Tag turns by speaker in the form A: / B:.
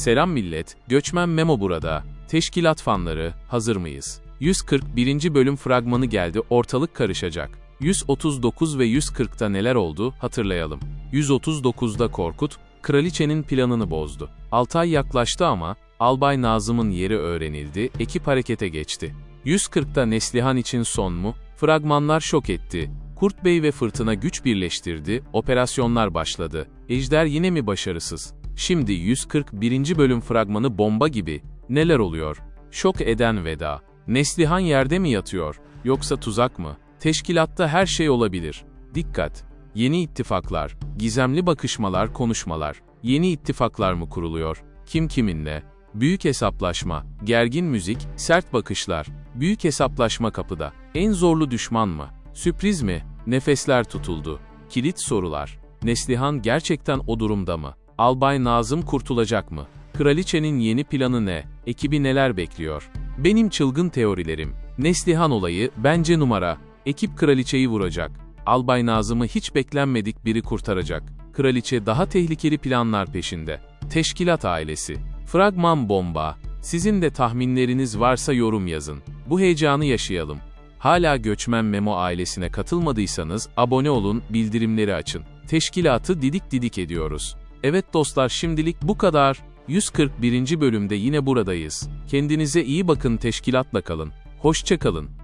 A: Selam millet, Göçmen Memo burada. Teşkilat fanları, hazır mıyız? 141. bölüm fragmanı geldi, ortalık karışacak. 139 ve 140'ta neler oldu hatırlayalım. 139'da Korkut, kraliçenin planını bozdu. Altay yaklaştı ama, Albay Nazım'ın yeri öğrenildi, ekip harekete geçti. 140'ta Neslihan için son mu? Fragmanlar şok etti. Kurt Bey ve Fırtına güç birleştirdi, operasyonlar başladı. Ejder yine mi başarısız? Şimdi 141. bölüm fragmanı bomba gibi. Neler oluyor? Şok eden veda. Neslihan yerde mi yatıyor? Yoksa tuzak mı? Teşkilatta her şey olabilir. Dikkat! Yeni ittifaklar, gizemli bakışmalar, konuşmalar. Yeni ittifaklar mı kuruluyor? Kim kiminle? Büyük hesaplaşma, gergin müzik, sert bakışlar. Büyük hesaplaşma kapıda. En zorlu düşman mı? Sürpriz mi? Nefesler tutuldu. Kilit sorular. Neslihan gerçekten o durumda mı? Albay Nazım kurtulacak mı? Kraliçenin yeni planı ne? Ekibi neler bekliyor? Benim çılgın teorilerim. Neslihan olayı bence numara. Ekip kraliçeyi vuracak. Albay Nazım'ı hiç beklenmedik biri kurtaracak. Kraliçe daha tehlikeli planlar peşinde. Teşkilat ailesi. Fragman bomba. Sizin de tahminleriniz varsa yorum yazın. Bu heyecanı yaşayalım. Hala Göçmen Memo ailesine katılmadıysanız abone olun, bildirimleri açın. Teşkilatı didik didik ediyoruz. Evet dostlar şimdilik bu kadar. 141. bölümde yine buradayız. Kendinize iyi bakın teşkilatla kalın. Hoşça kalın.